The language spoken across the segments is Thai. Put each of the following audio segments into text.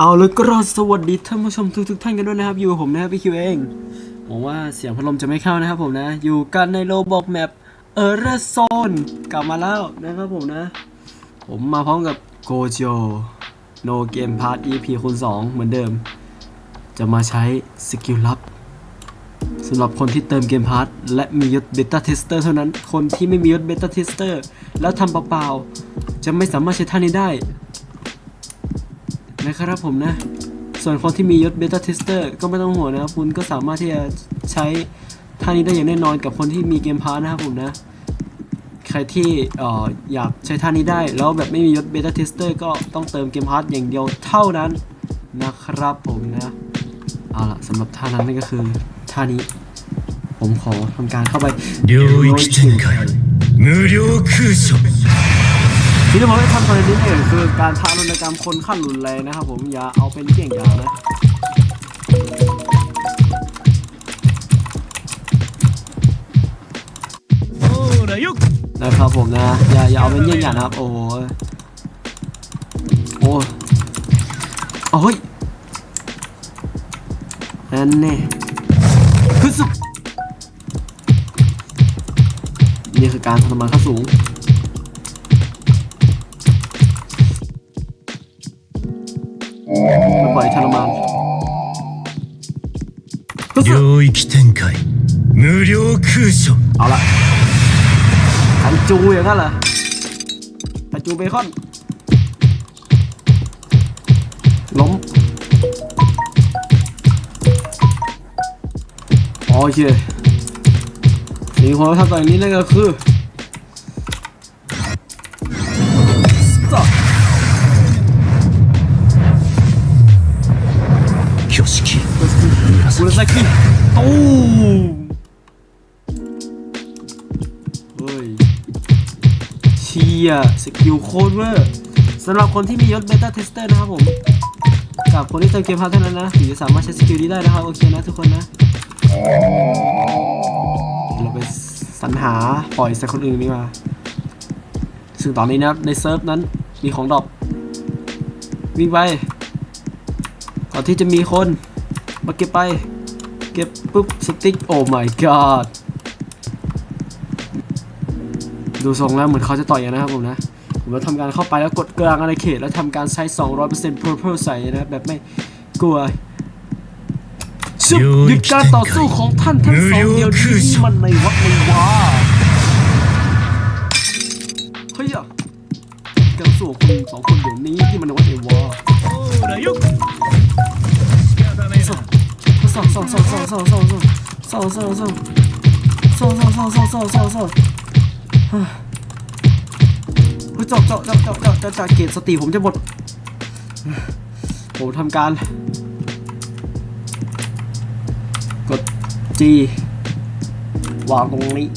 เอาแล้วก็สวัสดีท่านผู้ชมทุกทุกท่านกันด้วยนะครับ อยู่กับผมนะครับพี่คิวเองหวังว่าเสียงพัดลมจะไม่เข้านะครับผมนะ อยู่กันในโลบอกแมปเออร์โซนกลับมาแล้วนะครับผมนะ ผมมาพร้อมกับโกโจโนเกมพาร์ท EP คูณ2เหมือนเดิม จะมาใช้สกิลลับสำหรับคนที่เติมเกมพาร์ทและมียศเบต้าเทสเตอร์เท่านั้น คนที่ไม่มียศเบต้าเทสเตอร์แล้วทำเปล่าๆจะไม่สามารถใช้ท่านี้ได้ นะครับผมนะ ส่วนคนที่มียศเบต้าเทสเตอร์ก็ไม่ต้องห่วงนะครับ คุณก็สามารถที่จะใช้ท่านี้ได้อย่างแน่นอนกับคนที่มีเกมพาร์นะครับผมนะ ใครที่เอ่ออยากใช้ท่านี้ได้ แล้วแบบไม่มียศเบต้าเทสเตอร์ก็ต้องเติมเกมพาร์อย่างเดียวเท่านั้นนะครับผมนะ เอาล่ะสำหรับท่านั้นนั่นก็คือท่านี้ ผมขอทำการเข้าไป 领域展开无料空所 ทีนี้ผมจะทำครนเทนี้เนี่ยคือการทารุณกรรมคนขั้นรุนแรงนะครับผมอย่าเอาเป็นเกี่ยงอย่านะโอ้ยุกนะครับผมนะอย่าอย่าเอาเป็นเกี่ยงอย่างนะครับ โอ้โหโอ้โอ้ยนั่นนี่คือสุดนี่คือการทรมานขั้นสูง 领域展开无料空所 เอาละขันจูอย่างนั้นเหรอขันจูเบคอน ล้มโอเคสิ่งที่ผมทำต่อจากนี้นั่นก็คือ กุลซากิตูมเฮ้ยเชียสกิลโคตรเวอร์สำหรับคนที่มียศเบต้าเทสเตอร์นะครับผม กับคนที่เติมเกมพาร์ทเท่านั้นนะถึงจะสามารถใช้สกิลนี้ได้นะครับ โอเคนะทุกคนนะ เราไปสรรหาปล่อยใส่คนอื่นดีกว่าซึ่งตอนนี้นะในเซิร์ฟนั้นมีของดรอปวิ่งไปก่อนที่จะมีคน มาเก็บไป เก็บปุ๊บสติ๊กโอ้ my god ดูทรงแล้วเหมือนเขาจะต่อยนะครับผมนะ ผมจะทำการเข้าไปแล้วกดกลางอาณาเขต แล้วทำการใช้200% purple ใส่นะแบบไม่กลัวซึบหยุดการต่อสู้ของท่านทั้งสองเดียวนี้มันในวัดในว่าเฮ้ยการสู้คนสองคนเดี๋ยวนี้ที่มันในวัดในว่าโอ้ยยุก ส่งส่งส่งส่งส่งส่งส่งส่งส่งส่งส่งส่งส่จบจบจบจบจบจบจบเกียรสติผมจะหมดผมทำการ กด G วางตรงนี้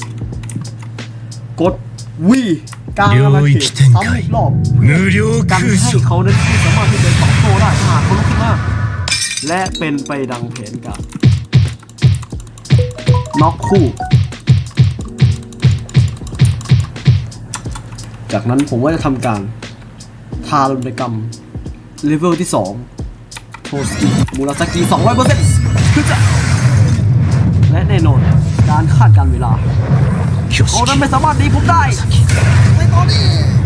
กด V กลางอาณาเขตซ้ำรอบการให้เขานั้นที่สามารถที่จะตอบโต้ได้หากเขาลุกขึ้นมา และเป็นไปดังแผนการน็อกคู่ จากนั้นผมก็จะทำการ ทารุณกรรม เลเวลที่ 2 โทสกิมูราสกิ200%คือจะและแน่นอนการคาดการเวลา挙เขา式นั้นไม่สามารถหนีผมได้ในตอนนี้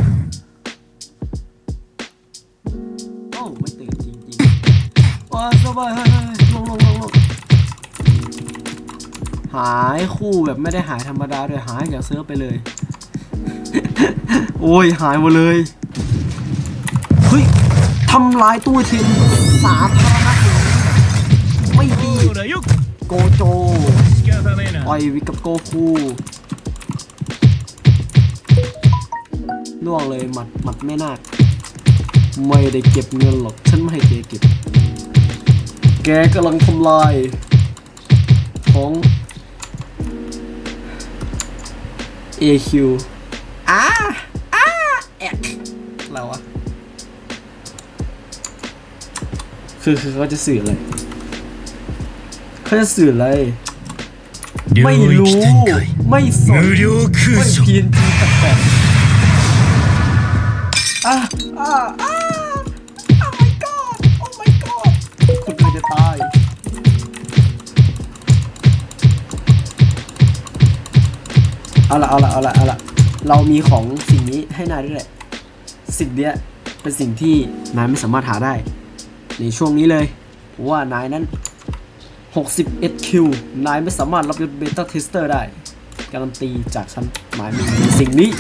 สบายหายคู่แบบไม่ได้หายธรรมดาเลยหายจากเซิร์ฟไปเลย โอ้ยหายหมดเลยเฮ้ยทำลายตู้เทนสาธารณะไม่ดีโกโจปอยวิกับโกคูล่วงเลยหมัดหมัดไม่น่าไม่ได้เก็บเงินหรอก ฉันไม่ให้เจเก็บ แกกำลังทำลายของ AQ อ้าอ้าแอกเราอะคือคือเขาจะสื่ออะไรเขาจะสื่ออะไร ไม่รู้ ไม่สนไม่เพียนจีแปลกๆอะอะ จะตายเอาละเอาละเอาละเอาละเรามีของสิ่งนี้ให้นายด้วยแหละสิ่งเนี้ยเป็นสิ่งที่นายไม่สามารถหาได้ ในช่วงนี้เลยเพราะว่านายนั้น 61คิวนายไม่สามารถรับยศเบต้าเทสเตอร์ได้ การันตีจากฉันหมายมีสิ่งนี้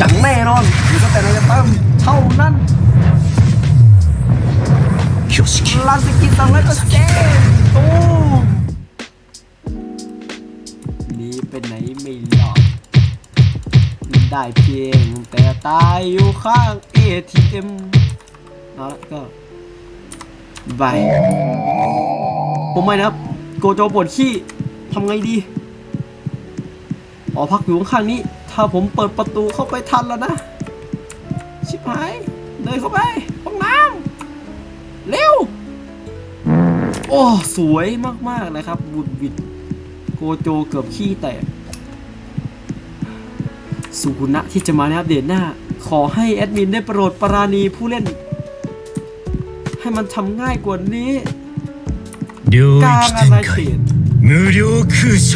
จังแน่นอนอยู่แต่นายจะเติมเท่านั้น 挙式ลาสกิสองร้อยเปอร์เซ็นต์ตูมหนี่เป็นไหนไม่รอดได้เพียงแต่ตายอยู่ข้าง ATM เอาละก็บายผมไม่นะครับ โกโจปวดขี้ทำไงดีหอพักอยู่ข้างๆนี้ ถ้าผมเปิดประตูเข้าไปทันแล้วนะ ชิบหาย เลยเข้าไป โอ้ สวยมาก ๆ เลยครับ บุดบิด โกโจเกือบขี้แตก สุกุณะที่จะมาในอัปเดตหน้า ขอให้แอดมินได้โปรดปราณีผู้เล่น ให้มันทำง่ายกว่านี้ 领 กลาง 域 อาณา 展 เข 开 ต 无料空所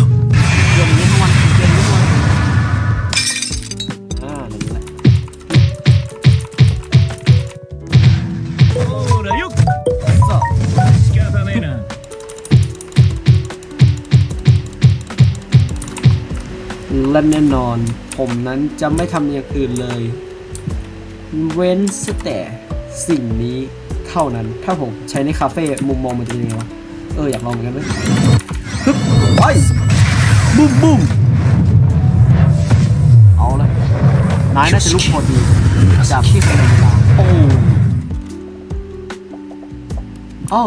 และแน่นอน ผมนั้นจะไม่ทำอย่างอื่นเลย เว้นแต่สิ่งนี้เท่านั้น ถ้าผมใช้ในคาเฟ่มุมมองมันจะเป็นยังไงวะเอออยากลองเหมือนกันไหมฮึบไปบุ้มบุ้มเอาละนายน่าจะลุกพอดีจากที่คะแนเวลาโอ้เอ้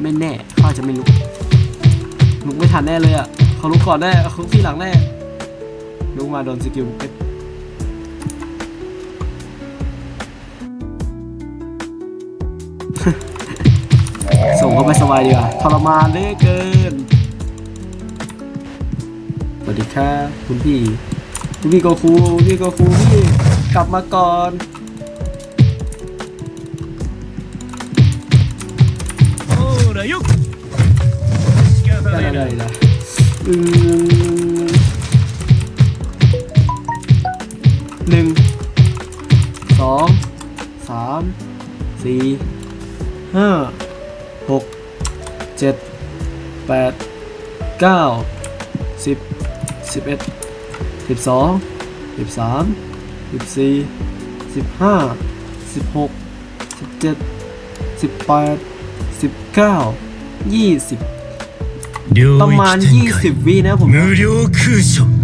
ไม่แน่เขาอาจจะไม่ลุกลุกไม่ทันแน่เลยอะเขาลุกก่อนแน่เขาลุกทีหลังแน่ ลูกมาโดนสกิลบุเส่งเข้าไปสบายดีกว่าทรมานเหลือเกิน สวัสดีค่ะคุณพี่คุณพี่โกคูพี่โกคูพี่กลับมาก่อนโอ้ระยุกได้ได้ได้อืม สองสามสี่ห้าหกเจ็ดแปดเก้าสิบสิบเอ็ดสิบสองสิบสามสิบสี่สิบห้าสิบหกสิบเจ็ดสิบแปดสิบเก้ายี่สิบ 领 ประมาณ 域展开 20 วินะผม 无料空所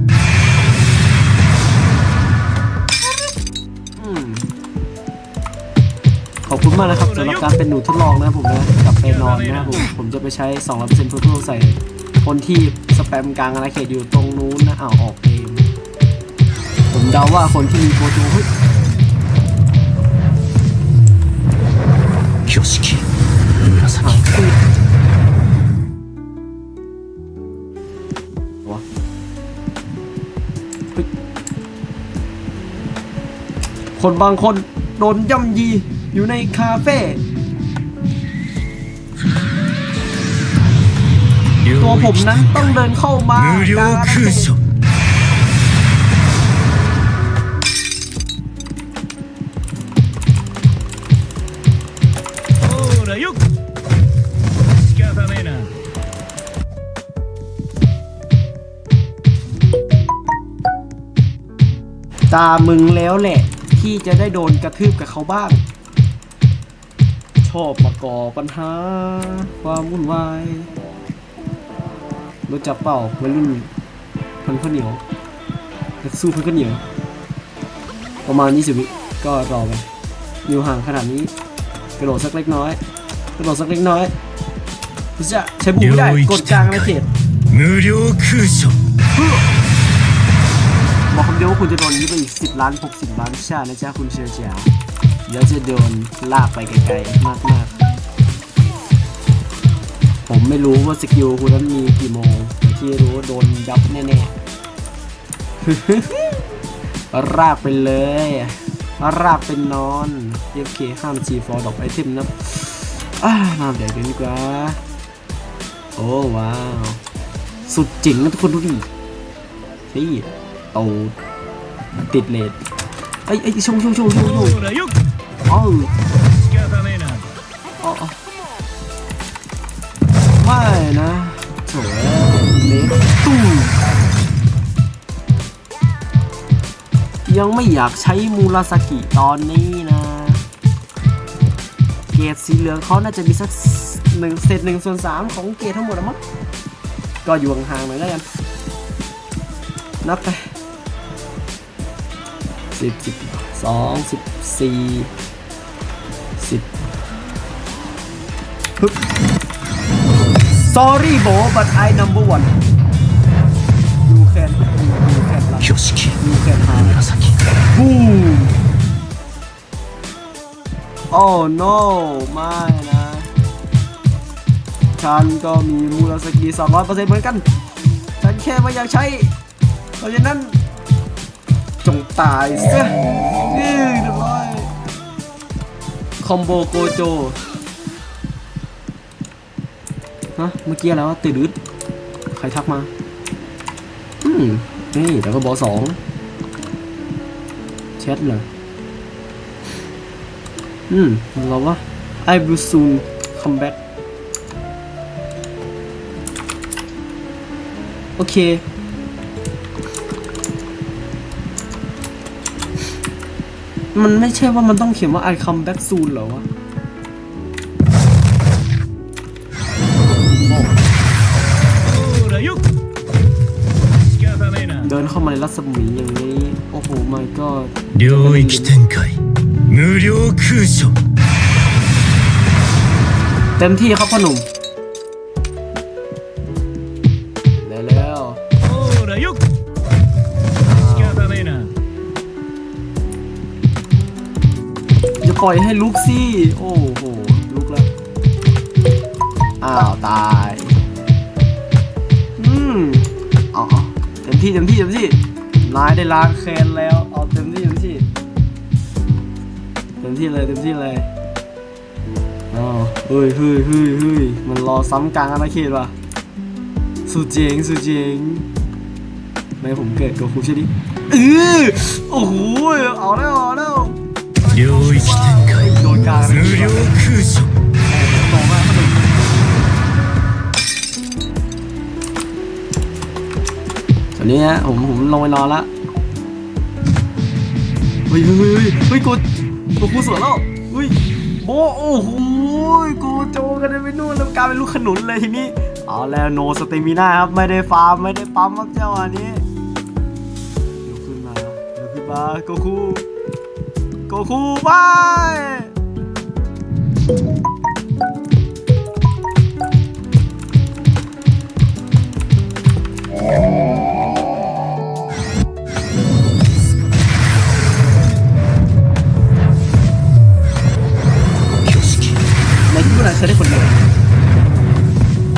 มากนะครับสำหรับการเป็นหนูทดลองนะผมนะกลับไปนอนนะผมผมจะไปใช้2องร้อยเปอร์เซ็นต์เพื่อใส่คนที่สแปมกลางอาณาเขตอยู่ตรงนู้นนะอ้าวออกเองผมเดาว่าคนที่มีโปรตูเฮ้ยคนบางคนโดนย่ำยี อยู่ในคาเฟ่ตัวผมนั้นต้องเดินเข้ามาการตามึงแล้วแหละ ที่จะได้โดนกระทืบกับเขาบ้าง อบมาก่อปัญหา ความวุ่นวายรู้จักเป่าวัยรุ่นพันข้าวเหนียวนักสู้พันข้าวเหนียว ประมาณ 20 วิก็รอไปอยู่ห่างขนาดนี้ กระโดดสักเล็กน้อย กระโดดสักเล็กน้อยจะใช้บูไได้กดกลางในเขตมือเดียวคือชมบอกคำเดียวว่าคุณจะโดนนี้ไปอีก 10 ล้าน 60 ล้านชาตินะจ๊ะคุณเชียร์จ๋า เดี๋ยวจะโดนลากไปไกลๆมากๆ ผมไม่รู้ว่าสกิลคุณนันมีกี่โมงแต่ที่รู้โดนยับแน่ๆรากไปเลยรากเป็นนอนเอฟเคห้าม G4 ดอกไอเทมนะน่าเดี๋ยวนดีกว่า โอ้ว้าว สุดจริงนะทุกคนดูดิที่โตติดเลทไอ้ไอ้ชงชงชงชงชง อ้าวไม่นะสวยเล็ตู้ยังไม่อยากใช้มูราสกิตอนนี้นะ เกรดสีเหลืองเขาน่าจะมีสักหนึ่งเศษหนึ่งส่วนสามของเกรดทั้งหมดมั้งก็อยู่ห่างๆหน่อยแล้วกัน นับไปสิบสิบสองสิบสี่ สิฮึ sorry โบ but I number one you can you can run you can run บูม oh no ไม่นะ ฉันก็มีมูราสกิสองร้อยเปอร์เซ็นต์เหมือนกัน ฉันแค่ไม่อยากใช้ เพราะฉะนั้น จงตายซะนี่ คอมโบโกโจฮะเมื่อกี้อะไรวะติดดึดใครทักมา อืมนี่แล้วก็บอสองแชทเลยอืมเราว่า I will soon come back โอเค มันไม่ใช่ว่ามันต้องเขียนว่า I come back soon เหรอวะ ほらよく仕方ねえな เดินเข้ามาในรัศมีอย่างนี้ โอ้โห my god 領域展開無料空所 เต็มที่ครับพ่อหนุ่ม ปล่อยให้ลุกสิ โอ้โห ลุกแล้ว อ้าว ตาย อืมเอาเอเต็มที่เต็มที่เต็มที่นายได้ล้างแค้นแล้ว เอาเต็มที่เต็มที่ เต็มที่เลยเต็มที่เลยอ้าวเฮ้ยเฮ้ยเฮ้ยเฮ้ยมันรอซ้ำกลางอาณาเขตว่ะสุดเจ๋งสุดเจ๋งไม่ผมเกิดกับครูใช่ดิเออโอ้โห เอาแล้วเอาแล้ว 领域展开 โดนกลาง 无料空所 โตมากครับตอนนี้ฮะผมผมลงไปนอนละเฮ้ยเฮ้ยเฮ้ยเฮ้ยกูกูครูสวนแล้วเฮ้ยโบะโอ้โหกูโจกันไปนู่นแล้วกลายเป็นลูกขนุนเลยทีนี้เอาแล้วโนสเตมิน่าครับไม่ได้ฟาร์มไม่ได้ปั๊มครับเจ้าอันนี้เดี๋ยวขึ้นมาเดี๋ยวขึ้นมาโกคูโ กคูไปใช้ได้คนเดียว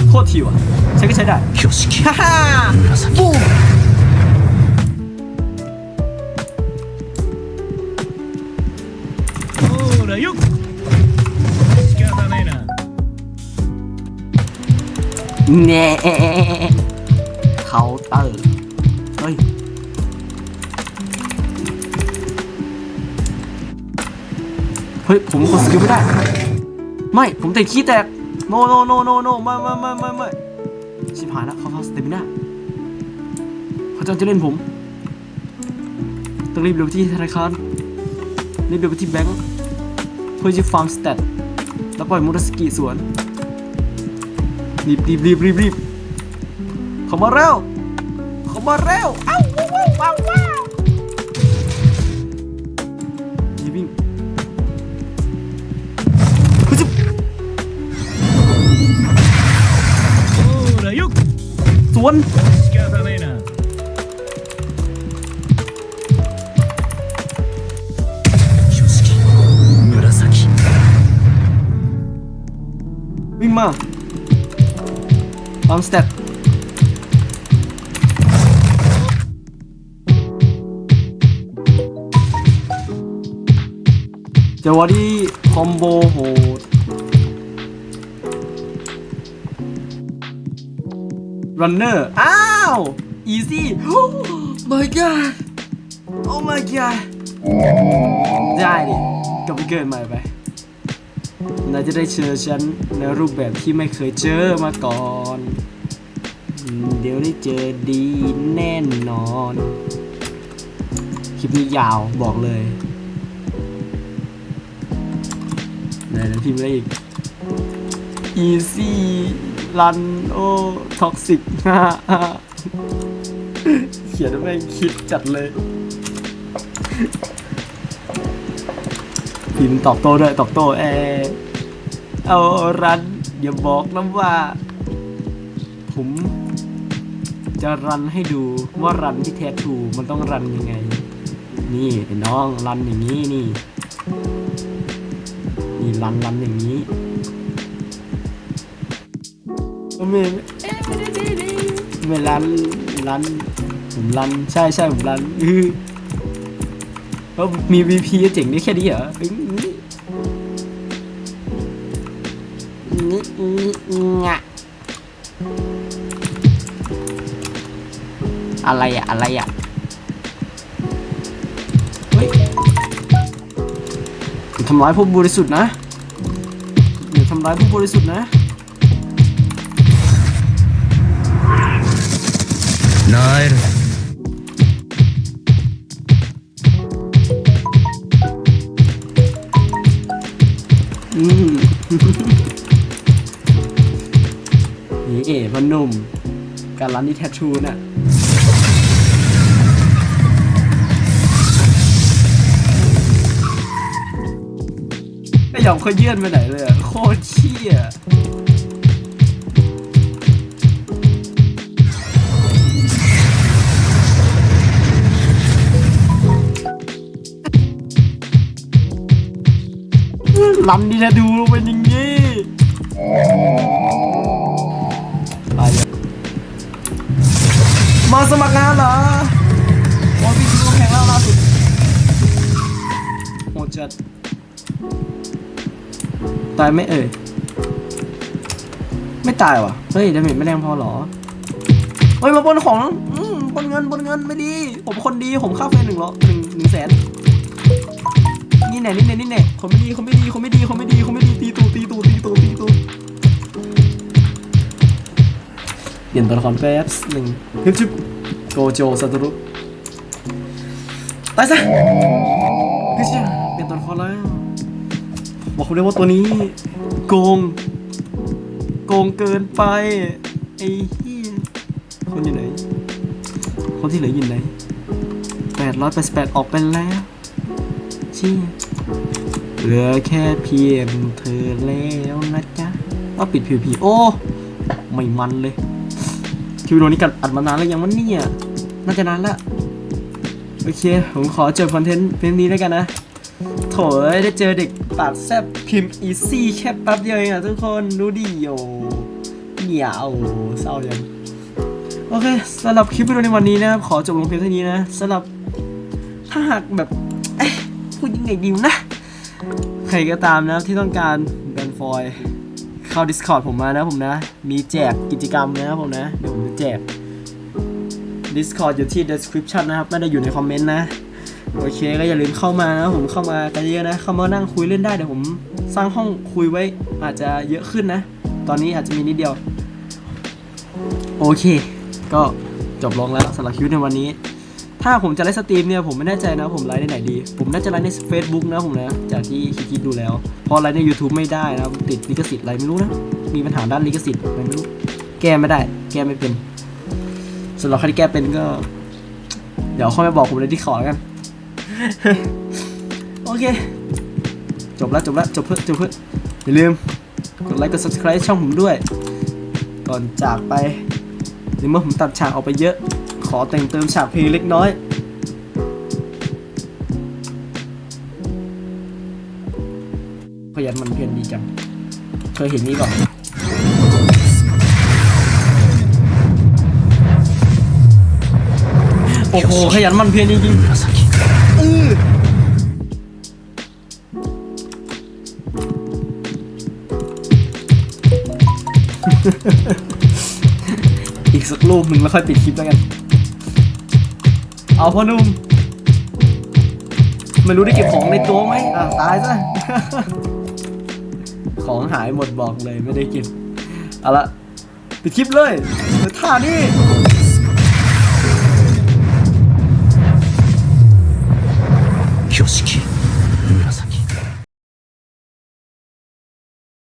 โคตรทีว่ะใช้ก็ใช้ได้ฮ่าฮ่า แน่เคาน์เตอร์เฮ้ยเฮ้ยผมกดสกิลไม่ได้ ไม่ ผมติดขี้แตก โนโนโนโนโนไม่ไม่ไม่ไม่ไม่ชิบหายแล้วเขาเขาสเตมิน่าเขาจะจะเล่นผมต้องรีบเร็วไปที่ธนาคารรีบเร็วไปที่แบงก์เพื่อจะฟาร์มสเตตแล้วปล่อยมูรสกิสวน รีบรีบรีบรีบรีบเข้ามาเร็วเข้ามาเร็วเอ้าว้าวว้าวว้าวรีบวิ่งฮึบโอ้ระยุกสวนวิ่งมา ตามสเต็ปเจาวาดีคอมโบโหดรันเนอร์ อ้าว อีซี่ my god oh my god ได้ดิกลับไปเกิดใหม่ไปนายจะได้เจอฉันในรูปแบบที่ไม่เคยเจอมาก่อน เดี๋ยวได้เจอดีแน่นอน คลิปนี้ยาวบอกเลยไหนนะพิมพ์อะไรอีก easy run โอ้ toxic เขียนไม่คิดจัดเลยพิมพ์ตอบโต้ด้วยตอบโต้เออเอารันอย่าบอกนะว่า ผม จะรันให้ดูว่ารันที่แท้ทรูมันต้องรันยังไง นี่ไอ้น้องรันอย่างนี้นี่ นี่รันรันอย่างนี้ไม่ไม่รันรันผมรันใช่ใช่ผมรันอือเพราะมี VP เจ๋งได้แค่นี้เหรอนี่นี่นี่งะ อะไรอะอะไรอะอย่าทำร้ายผู้บริสุทธิ์นะอย่าทำร้ายผู้บริสุทธิ์นะ Nein. นี่เอ๋พนุ่มการรันนี้แทชูน่ะ ไอ้หยองเขาเยื่อนไปไหนเลยอะโคตรเชี่ยลำดีนะดูเป็นอย่างงี้ไปเลยมาสมัครงานเหรอโอ้พี่คิดว่าแข่งแล้วล่าสุดโหดจัด ตายไม่เอ่ย ไม่ตายว่ะ เฮ้ยดาเมจไม่แรงพอหรอ เฮ้ย มาปนของอืมปนเงินปนเงินไม่ดี ผมคนดี ผมค่าเฟรหนึ่งเหรอหนึ่งหนึ่งแสนนี่แน่นี่แน่นี่แน่คนไม่ดีคนไม่ดีคนไม่ดีคนไม่ดีคนไม่ดี ตีตูตีตูตีตูตีตูเปลี่ยนตัวละครแป๊บหนึ่งฮึบชิบโกโจซาตุรุตายซะเฮ้ยเชียเปลี่ยนตัวละครแล้ว บอกคุณเลยว่าตัวนี้โกง โกงเกินไป ไอ้เหี้ยคนอยู่ไหน คนที่เหลืออยู่ไหนแปดร้อยแปดสิบแปดออกไปแล้ว ชี่ยเหลือแค่เพียงเธอแล้วนะจ๊ะว่าปิดพีพีโอ้ไม่มันเลยคิวโดนี้กันอัดมานานแล้วยังวันนี้อะน่าจะนานละโอเค ผมขอจบคอนเทนต์เพียงนี้แล้วกันนะ โถได้เจอเด็ก ปากแซบพิมพ์อีซี่แค่แป๊บเดียวเองอะทุกคนดูดิโอเหนียวเศร้าจังโอเคสำหรับคลิปวิดีโอในวันนี้นะครับขอจบลงเพียงเท่านี้นะสำหรับถ้าหากแบบพูดยังไงดีนะ ใครก็ตามนะที่ต้องการแบนฟอยเข้า Discord ผมมานะผมนะ มีแจกกิจกรรมนะผมนะ เดี๋ยวผมจะแจก Discord อยู่ที่ description นะครับ ไม่ได้อยู่ในคอมเมนต์นะ โอเคก็อย่าลืมเข้ามานะผมเข้ามากันเยอะนะ เข้ามานั่งคุยเล่นได้เดี๋ยวผมสร้างห้องคุยไว้อาจจะเยอะขึ้นนะ ตอนนี้อาจจะมีนิดเดียว โอเค ก็จบลงแล้วสำหรับคลิปในวันนี้ ถ้าผมจะไลฟ์สตรีมเนี่ยผมไม่แน่ใจนะผมไลฟ์ในไหนดี ผมน่าจะไลฟ์ใน Facebook นะผมนะจากที่คิดดูแล้วเพอไลฟ์ใน YouTube ไม่ได้นะติดลิขสิทธิ์อะไรไม่รู้นะ มีปัญหาด้านลิขสิทธิ์อะไรไม่รู้ แก้ไม่ได้ แก้ไม่เป็นสำหรับใครที่แก้เป็นก็ เดี๋ยวค่อยมาบอกผมเลยที่ขอแล้วกัน โอเค จบแล้วจบแล้วจบเพื่อจบเพื่ออย่าลืมกดไลค์กด subscribe ช่องผมด้วย ก่อนจากไปในเมื่อผมตัดฉากออกไปเยอะ ขอแต่งเติมฉากเพลงเล็กน้อย ขยันมันเพียรดีจัง เคยเห็นนี่ก่อนโอ้โหขยันมันเพียรจริงๆ อ อีกสักรูปหนึ่งแล้วค่อยปิดคลิปแล้วกัน เอาพ่อนุ่ม ไม่รู้ได้เก็บของในตัวไหมอะตายซะ ของหายหมดบอกเลยไม่ได้เก็บ เอาละปิดคลิปเลยท่านี้